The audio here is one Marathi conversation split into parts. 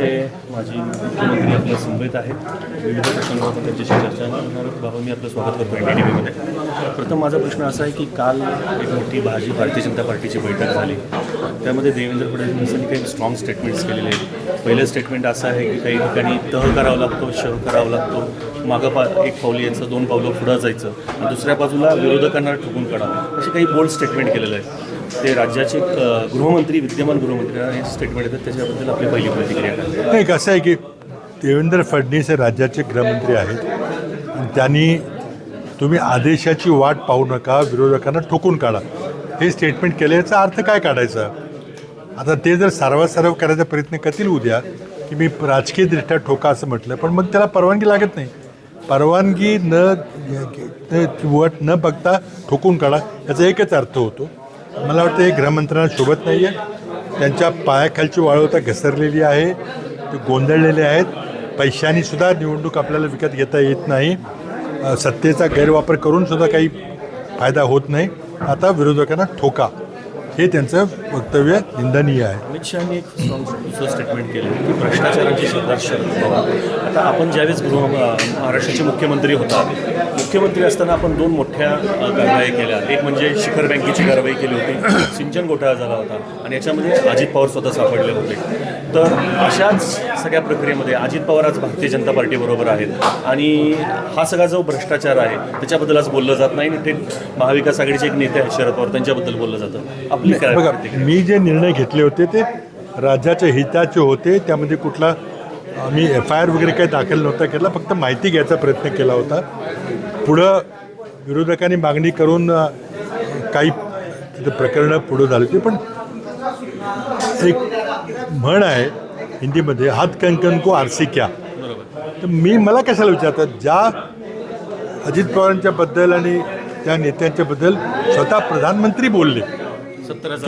राज्याचे माझी मुख्यमंत्री आपल्या मुंबईत आहेत. विविध प्रसंगावर त्यांच्याशी चर्चा करणार बाबा मी आपलं स्वागत करतो एन डी टी व्हीमध्ये प्रथम माझा प्रश्न असा आहे की काल एक मोठी भाजी भारतीय जनता पार्टीची बैठक झाली. त्यामध्ये देवेंद्र फडणवीसांनी काही स्ट्रॉंग स्टेटमेंट्स केलेले आहेत. पहिलं स्टेटमेंट असं आहे की काही ठिकाणी तह करावा लागतो शह करावा लागतो. मागं पा एक पाऊल यायचं दोन पावलं पुढं जायचं. आणि दुसऱ्या बाजूला विरोधकांना ठोकून काढावं. असे काही बोल्ड स्टेटमेंट केलेलं आहे ते राज्याचे गृहमंत्री विद्यमान गृहमंत्री हे स्टेटमेंट येतात. त्याच्याबद्दल आपली पहिली प्रतिक्रिया नाही कसं आहे की देवेंद्र फडणवीस हे राज्याचे गृहमंत्री आहेत. आणि त्यांनी तुम्ही आदेशाची वाट पाहू नका विरोधकांना ठोकून काढा. हे स्टेटमेंट केलं याचा अर्थ काय काढायचा? आता ते जर सर्वासर्व करायचा प्रयत्न करतील उद्या की मी राजकीयदृष्ट्या ठोका असं म्हटलं पण मग त्याला परवानगी लागत नाही. परवानगी न न- वट न बघता ठोकून काढा याचा एकच अर्थ होतो. मला वाटतं हे गृहमंत्र्यांना शोभत नाही आहे त्यांच्या पायाखालची वाळवता घसरलेली आहे. ते गोंधळलेले आहेत. पैशांनी सुद्धा निवडणूक आपल्याला विकत घेता येत नाही. सत्तेचा गैरवापर करून सुद्धा काही फायदा होत नाही. आता विरोधकांना ठोका. हे त्यांचं वक्तव्य निंदनीय आहे. अमित शहानी एक दुसरं स्टेटमेंट केलं की भ्रष्टाचाराची सरदार आता आपण ज्यावेळेस गृह महाराष्ट्राचे मुख्यमंत्री होता मुख्यमंत्री असताना आपण दोन मोठ्या कारवाई केल्या. एक म्हणजे शिखर बँकेची कारवाई केली होती सिंचन घोटाळा झाला होता आणि याच्यामध्ये अजित पवार स्वतः सापडले होते. तर अशाच सगळ्या प्रक्रियेमध्ये अजित पवार आज भारतीय जनता पार्टीबरोबर आहेत. आणि हा सगळा जो भ्रष्टाचार आहे त्याच्याबद्दल आज बोललं जात नाही. आणि थेट महाविकास आघाडीचे एक नेते आहेत शरद पवार त्यांच्याबद्दल बोललं जातं. आपली बघा? मी जे निर्णय घेतले होते ते राज्याच्या हिताचे होते त्यामध्ये कुठला आम्ही एफ आय आर वगैरे काही दाखल नव्हता केला फक्त माहिती घ्यायचा प्रयत्न केला होता पुढं विरोधकांनी मागणी करून काही तिथं प्रकरणं पुढं झाली होती पण एक म्हण आहे हिंदीमध्ये हात कंकन को आरसी क्या तर मी मला कशाला विचारतात ज्या अजित पवारांच्या बद्दल आणि त्या नेत्यांच्या बद्दल स्वतः प्रधानमंत्री बोलले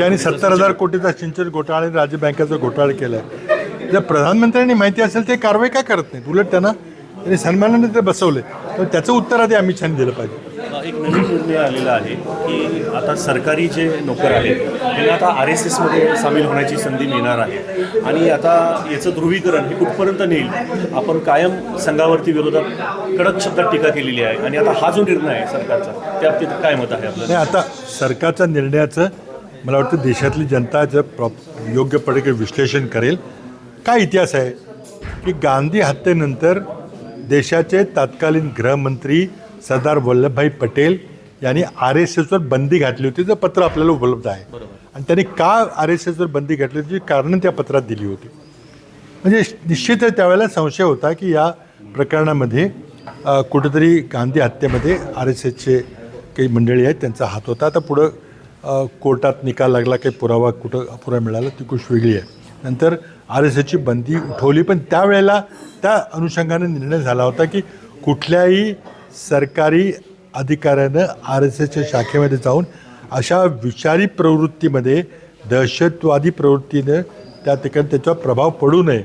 आणि सत्तर हजार कोटीचा सिंचन घोटाळा आणि राज्य बँकेचा घोटाळा केला आहे जर प्रधानमंत्र्यांनी माहिती असेल ते कारवाई का करत नाही उलट त्यांना त्यांनी सन्मानाने ते बसवले. तर त्याचं उत्तर आधी अमित शहानी दिलं पाहिजे. एक नवीन निर्णय आलेला आहे की आता सरकारी जे नोकर आहेत त्यांना आता आर एस एसमध्ये सामील होण्याची संधी मिळणार आहे. आणि आता याचं ध्रुवीकरण हे कुठपर्यंत नेईल? आपण कायम संघावरती विरोधात कडक शब्दात टीका केलेली आहे. आणि आता हा जो निर्णय आहे सरकारचा त्या बाबतीत काय मत आहे आपलं नाही आता सरकारच्या निर्णयाचं मला वाटतं देशातली जनता जर प्रॉप योग्यपणे विश्लेषण करेल काय इतिहास आहे? की गांधी हत्येनंतर देशाचे तत्कालीन गृहमंत्री सरदार वल्लभभाई पटेल यांनी आर एस एसवर बंदी घातली होती तर पत्र आपल्याला उपलब्ध आहे. आणि त्यांनी का आर एस एसवर बंदी घातली होती? कारणं त्या पत्रात दिली होती. म्हणजे निश्चितच त्यावेळेला संशय होता की या प्रकरणामध्ये कुठेतरी गांधी हत्येमध्ये आर एस एसचे काही मंडळी आहेत त्यांचा हात होता. आता पुढं कोर्टात निकाल लागला काही पुरावा कुठं अपुरा मिळाला ती गोष्ट वेगळी आहे. नंतर आर एस एची बंदी उठवली पण त्यावेळेला त्या अनुषंगाने निर्णय झाला होता की कुठल्याही सरकारी अधिकाऱ्यानं आर एस एसच्या शाखेमध्ये जाऊन अशा विचारी प्रवृत्तीमध्ये दहशतवादी प्रवृत्तीनं त्या ठिकाणी त्याच्यावर प्रभाव पडू नये.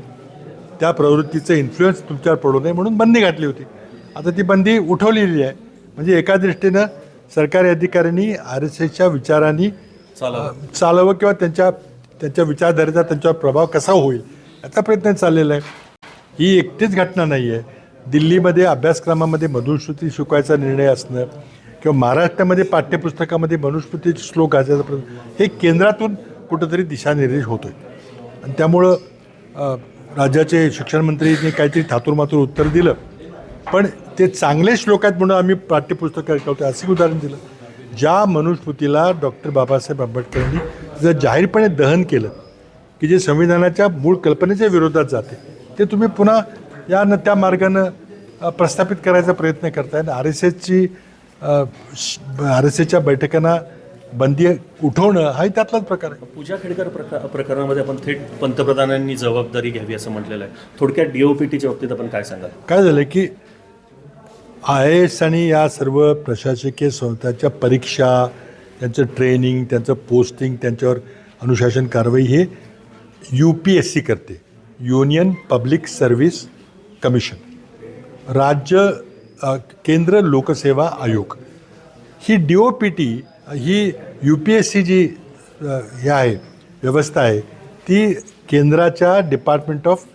त्या प्रवृत्तीचं इन्फ्लुएन्स तुमच्यावर पडू नये म्हणून बंदी घातली होती. आता ती बंदी उठवलेली आहे. म्हणजे एका दृष्टीनं सरकारी अधिकाऱ्यांनी आर एस एसच्या विचारांनी चालावं. चालावं किंवा त्यांच्या त्यांच्या विचारधारेचा त्यांच्यावर प्रभाव कसा होईल याचा प्रयत्न चाललेला आहे. ही एकटीच घटना नाही आहे. दिल्लीमध्ये अभ्यासक्रमामध्ये मनुस्मृती शिकवायचा निर्णय असणं किंवा महाराष्ट्रामध्ये पाठ्यपुस्तकामध्ये मनुस्मृतीचे श्लोक घालायचा प्रयत्न हे केंद्रातून कुठंतरी दिशानिर्देश होतो आहे आणि त्यामुळं राज्याचे शिक्षणमंत्रीने काहीतरी थातूरमातूर उत्तर दिलं. पण ते चांगले श्लोक आहेत म्हणून आम्ही पाठ्यपुस्तक करतो असं उदाहरण दिलं. ज्या मनुस्मृतीला डॉक्टर बाबासाहेब आंबेडकरांनी जर जाहीरपणे दहन केलं की जे संविधानाच्या मूळ कल्पनेच्या विरोधात जाते ते तुम्ही पुन्हा या न त्या मार्गानं प्रस्थापित करायचा प्रयत्न करताय. आणि आर एस एसची आर एस एसच्या बैठकांना बंदी उठवणं हाही त्यातलाच प्रकार आहे. पूजा खेडकर प्रका प्रकरणामध्ये आपण थेट पंतप्रधानांनी जबाबदारी घ्यावी असं म्हटलेलं आहे. थोडक्यात डीओपीटीच्या बाबतीत आपण काय सांगाल? काय झालं की आय एस आणि या सर्व प्रशासकीय संस्थांच्या परीक्षा त्यांचं ट्रेनिंग त्यांचं पोस्टिंग त्यांच्यावर अनुशासन कारवाई हे यू पी एस सी करते. Union public service commission. राज्य केंद्र लोकसेवा आयोग. ही डी ओ पी टी ही यू पी एस सी जी हे आहे व्यवस्था आहे ती केंद्राच्या department of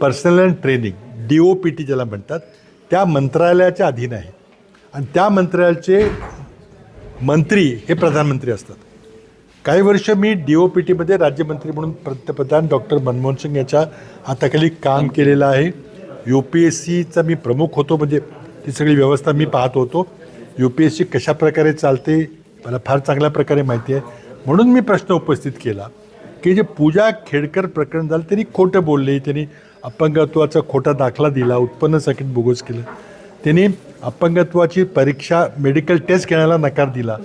personnel and training D O P T ज्याला म्हणतात त्या मंत्रालयाच्या अधीन आहे. आणि त्या मंत्रालयाचे मंत्री हे प्रधानमंत्री असतात. काही वर्ष मी डी ओ पी टीमध्ये राज्यमंत्री म्हणून पंतप्रधान डॉक्टर मनमोहन सिंग याच्या हाताखाली काम केलेलं आहे. यू पी एस सीचा मी प्रमुख होतो म्हणजे ती सगळी व्यवस्था मी पाहत होतो. यू पी एस सी कशा प्रकारे चालते मला फार चांगल्या प्रकारे माहिती आहे. म्हणून मी प्रश्न उपस्थित केला की जे पूजा खेडकर प्रकरण झालं त्यांनी खोटं बोलले त्यांनी अपंगत्वाचा खोटा दाखला दिला उत्पन्न सकिट बोगस केलं. त्यांनी अपंगत्वाची परीक्षा मेडिकल टेस्ट घेण्याला नकार दिला.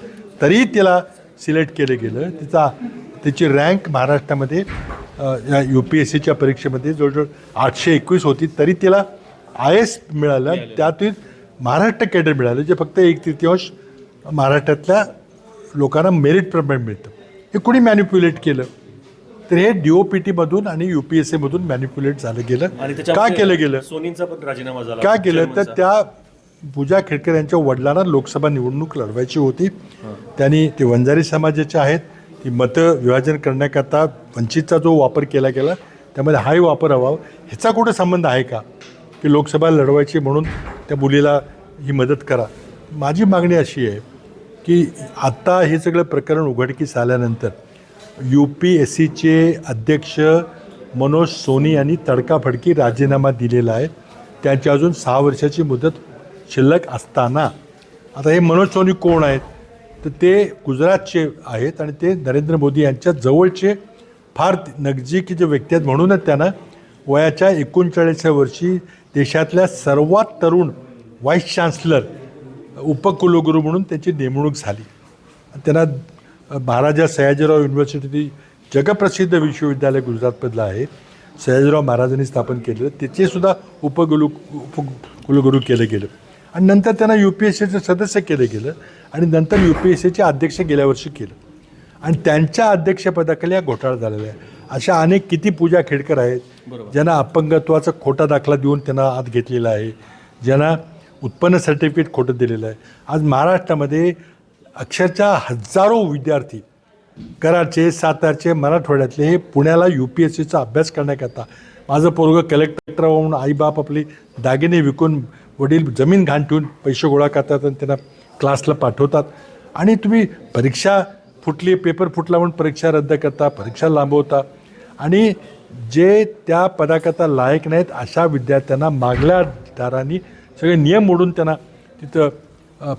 तरीही त्याला सिलेक्ट केलं गेलं. तिचा त्याची रँक महाराष्ट्रामध्ये या यू पी एस सीच्या परीक्षेमध्ये जवळजवळ आठशे एकवीस होती. तरी त्याला आय एस मिळालं. त्यातून महाराष्ट्र कॅडर मिळालं जे फक्त एक तृतीयांश महाराष्ट्रातल्या लोकांना मेरिट प्रमाणे मिळतं. हे कोणी मॅन्युप्युलेट केलं? तर हे डी ओ पी टीमधून आणि यू पी एस सीमधून मॅन्युप्युलेट झालं गेलं. आणि का केलं गेलं? सोनींचा पण राजीनामा झाला काय केलं? तर. त्या पूजा खेडकर यांच्या वडिलांना लोकसभा निवडणूक लढवायची होती. त्यांनी ते वंजारी समाजाचे आहेत. ती मतं विभाजन करण्याकरता वंचितचा जो वापर केला गेला त्यामध्ये हाही वापर हवा. ह्याचा कुठं संबंध आहे का? की लोकसभा लढवायची म्हणून त्या मुलीला ही मदत करा. माझी मागणी अशी आहे की आत्ता हे सगळं प्रकरण उघडकीस आल्यानंतर यू पी एस सीचे अध्यक्ष मनोज सोनी यांनी तडकाफडकी राजीनामा दिलेला आहे. त्यांची अजून सहा वर्षाची मुदत शिल्लक असताना. आता हे मनोज सोनी कोण आहेत? तर ते गुजरातचे आहेत आणि ते नरेंद्र मोदी यांच्या जवळचे फार नगजिक व्यक्ती आहेत म्हणूनच त्यांना वयाच्या एकोणचाळीसव्या वर्षी देशातल्या सर्वात तरुण व्हाईस चान्सलर उपकुलगुरू म्हणून त्यांची नेमणूक झाली. त्यांना महाराजा सयाजीराव युनिव्हर्सिटी जगप्रसिद्ध विश्वविद्यालय गुजरातमधलं आहे. सयाजीराव महाराजांनी स्थापन केलेलं त्याचे सुद्धा उपकुलु उपकुलगुरू केलं गेलं. आणि नंतर त्यांना यू पी एस सीचं सदस्य केलं गेलं आणि नंतर यू पी एस सीचे अध्यक्ष गेल्या वर्षी केलं. आणि त्यांच्या अध्यक्षपदाखाली हा घोटाळा झालेला आहे. अशा अनेक किती पूजा खेडकर आहेत ज्यांना अपंगत्वाचा खोटा दाखला देऊन त्यांना आत घेतलेला आहे ज्यांना उत्पन्न सर्टिफिकेट खोटं दिलेलं आहे. आज महाराष्ट्रामध्ये अक्षरशः हजारो विद्यार्थी कराडचे सातारचे मराठवाड्यातले हे पुण्याला यू पी एस सीचा अभ्यास करण्याकरता. माझं पोरगं कलेक्टर होऊन आईबाप आपली दागिने विकून वडील जमीन घाण ठेवून पैसे गोळा करतात आणि त्यांना क्लासला पाठवतात. आणि तुम्ही परीक्षा फुटली पेपर फुटला म्हणून परीक्षा रद्द करता परीक्षा लांबवता. आणि जे त्या पदाकरता लायक नाहीत अशा विद्यार्थ्यांना मागल्या दारांनी सगळे नियम मोडून त्यांना तिथं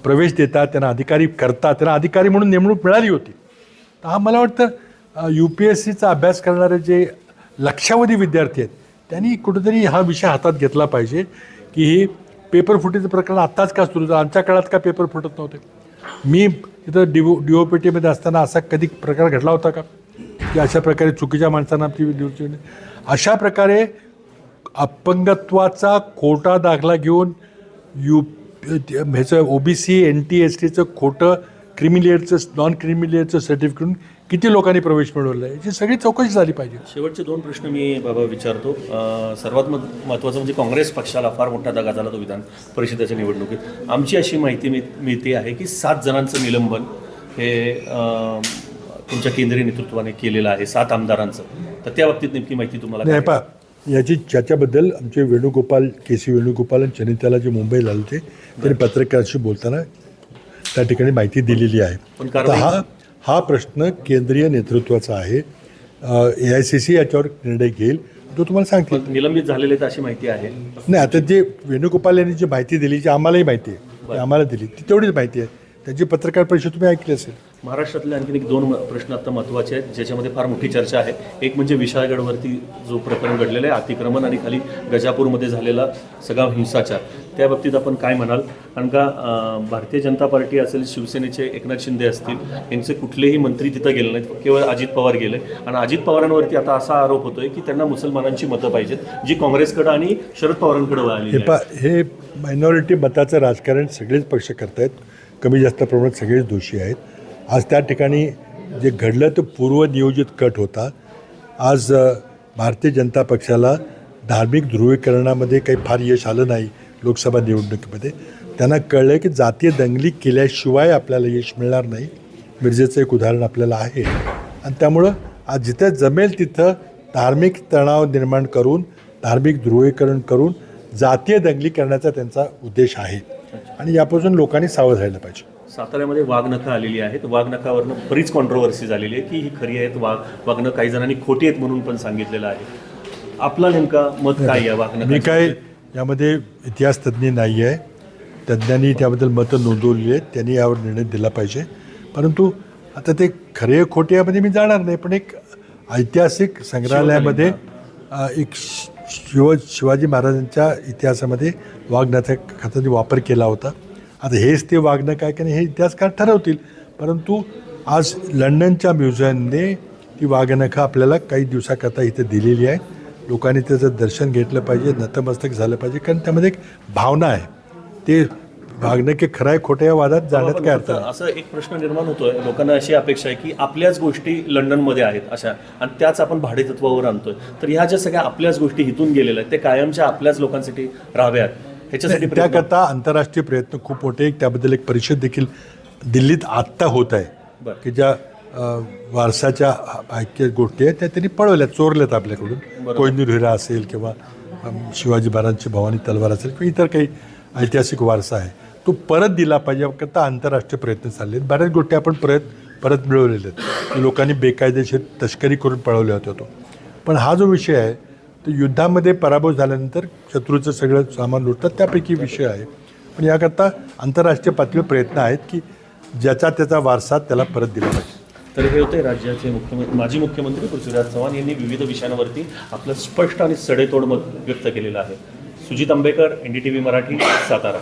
प्रवेश देतात त्यांना अधिकारी करतात त्यांना अधिकारी म्हणून नेमणूक मिळाली होती. तर हा मला वाटतं यू पी एस सीचा अभ्यास करणारे जे लक्षावधी विद्यार्थी आहेत त्यांनी कुठेतरी हा विषय हातात घेतला पाहिजे की ही पेपर फुटीचं प्रकरण आत्ताच का सुरू झालं? आमच्या काळात का पेपर फुटत नव्हते? मी तिथं डिओ डी ओ पी टीमध्ये असताना असा कधी प्रकार घडला होता का? की अशा प्रकारे चुकीच्या माणसांना ती दिवची अशा प्रकारे अपंगत्वाचा खोटा दाखला घेऊन यू ह्याचं O B C N T S टीचं खोटं क्रिमिलियरचं नॉन क्रिमिलियरचं सर्टिफिकेट किती लोकांनी प्रवेश मिळवला आहे याची सगळी चौकशी झाली पाहिजे. शेवटचे दोन प्रश्न मी बाबा विचारतो. सर्वात महत्त्वाचं म्हणजे काँग्रेस पक्षाला फार मोठा दगा झाला तो विधान परिषदेच्या निवडणुकीत. आमची अशी माहिती मिळ मिळते आहे की सात जणांचं निलंबन हे तुमच्या केंद्रीय नेतृत्वाने केलेलं आहे सात आमदारांचं. तर त्या बाबतीत नेमकी माहिती तुम्हाला याची ज्याच्याबद्दल आमचे वेणुगोपाल के सी वेणुगोपाल आणि चनिताला जे मुंबईला आले होते त्यांनी पत्रकारांशी बोलताना त्या ठिकाणी माहिती दिलेली आहे. कारवाई- हा हा प्रश्न केंद्रीय नेतृत्वाचा आहे. ए आय सी सी याच्यावर निर्णय घेईल. तो तुम्हाला सांगतील. पण निलंबित झालेले तर अशी माहिती आहे. नाही आता जे वेणुगोपाल यांनी जी माहिती दिली जी आम्हालाही माहिती आहे ती आम्हाला दिली ती तेवढीच माहिती आहे. त्याची पत्रकार परिषद तुम्ही ऐकली असेल. महाराष्ट्रातले आणखीन एक दोन प्रश्न आता महत्त्वाचे आहेत ज्याच्यामध्ये फार मोठी चर्चा आहे. एक म्हणजे विशाळगडवरती जो प्रकरण घडलेलं आहे अतिक्रमण आणि खाली गजापूरमध्ये झालेला सगळा हिंसाचार. त्या बाबतीत आपण काय म्हणाल? कारण का भारतीय जनता पार्टी असेल शिवसेनेचे एकनाथ शिंदे असतील यांचे कुठलेही मंत्री तिथं गेले नाहीत केवळ अजित पवार गेले. आणि अजित पवारांवरती आता असा आरोप होतोय की त्यांना मुसलमानांची मतं पाहिजेत जी काँग्रेसकडे आणि शरद पवारांकडे वळाली हे मायनॉरिटी मताचं राजकारण सगळेच पक्ष करतायत. कमी जास्त प्रमाणात सगळेच दोषी आहेत. आज त्या ठिकाणी जे घडलं ते पूर्वनियोजित कट होता. आज भारतीय जनता पक्षाला धार्मिक ध्रुवीकरणामध्ये काही फार यश आलं नाही लोकसभा निवडणुकीमध्ये. त्यांना कळलं की जातीय दंगली केल्याशिवाय आपल्याला यश मिळणार नाही. मिरजेचं एक उदाहरण आपल्याला आहे. आणि त्यामुळं आज जिथं जमेल तिथं धार्मिक तणाव निर्माण करून धार्मिक ध्रुवीकरण करून जातीय दंगली करण्याचा त्यांचा उद्देश आहे. आणि यापासून लोकांनी सावध राहिलं पाहिजे. साताऱ्यामध्ये वाघनखं आलेली आहेत. वाघनखावरनं बरीच कॉन्ट्रोवर्सी झालेली आहे की ही खरी आहेत वाघ वाघनं काही जणांनी खोटी आहेत म्हणून पण सांगितलेलं आहे. आपला नेमका मत काय आहे वाघनखा मी काय यामध्ये इतिहास तज्ज्ञ नाही आहे. तज्ज्ञांनी त्याबद्दल मतं नोंदवली आहेत. त्यांनी यावर निर्णय दिला पाहिजे. परंतु आता ते खरे खोटे यामध्ये मी जाणार नाही पण एक ऐतिहासिक संग्रहालयामध्ये एक शिव शिवाजी महाराजांच्या इतिहासामध्ये वाघनाथाचा वापर केला होता. आता हेच ते वाघनख काय की नाही हे इतिहासकार ठरवतील. परंतु आज लंडनच्या म्युझियमने ती वाघनखं आपल्याला काही दिवसाकरता इथे दिलेली आहे. लोकांनी त्याचं दर्शन घेतलं पाहिजे नतमस्तक झालं पाहिजे कारण त्यामध्ये एक भावना आहे. ते वाघनखे खरं आहे खोटं या वादात जाण्यात काय अर्थ नाही. असं एक प्रश्न निर्माण होतोय. लोकांना अशी अपेक्षा आहे की आपल्याच गोष्टी लंडनमध्ये आहेत अशा. आणि त्याच आपण भाडेतत्वावर आणतोय. तर ह्या ज्या सगळ्या आपल्याच गोष्टी हिथून गेलेल्या आहेत ते कायमच्या आपल्याच लोकांसाठी राहाव्यात. ह्याच्यासाठी प्रयत्न- त्याकरता आंतरराष्ट्रीय प्रयत्न खूप मोठे. त्याबद्दल एक परिषद देखील दिल्लीत आत्ता होत आहे. बरं. की ज्या अ, वारसाच्या ऐक्य गोष्टी आहेत त्या त्यांनी पळवल्यात चोरल्यात आपल्याकडून. कोहिनूर हिरा असेल किंवा अम, शिवाजी महाराजांची भवानी तलवार असेल किंवा इतर काही ऐतिहासिक वारसा आहे. तो परत दिला पाहिजे. करता आंतरराष्ट्रीय प्रयत्न चालले आहेत बऱ्याच गोष्टी आपण परत परत मिळवलेल्या आहेत. लोकांनी बेकायदेशीर तस्करी करून पळवल्या होत्या तो. पण हा जो विषय आहे तो युद्धामध्ये पराभव झाल्यानंतर शत्रूचं सगळं सामान लुटतात. त्यापैकी विषय आहे. पण याकरता आंतरराष्ट्रीय पातळीवर प्रयत्न आहेत की ज्याचा त्याचा वारसा त्याला परत दिला पाहिजे. तर हे होते राज्याचे मुख्यमंत्री माजी मुख्यमंत्री पृथ्वीराज चव्हाण यांनी विविध विषयांवरती आपलं स्पष्ट आणि सडेतोड मत व्यक्त केलेलं आहे. Sujit Ambekar N D T V Marathi Satara.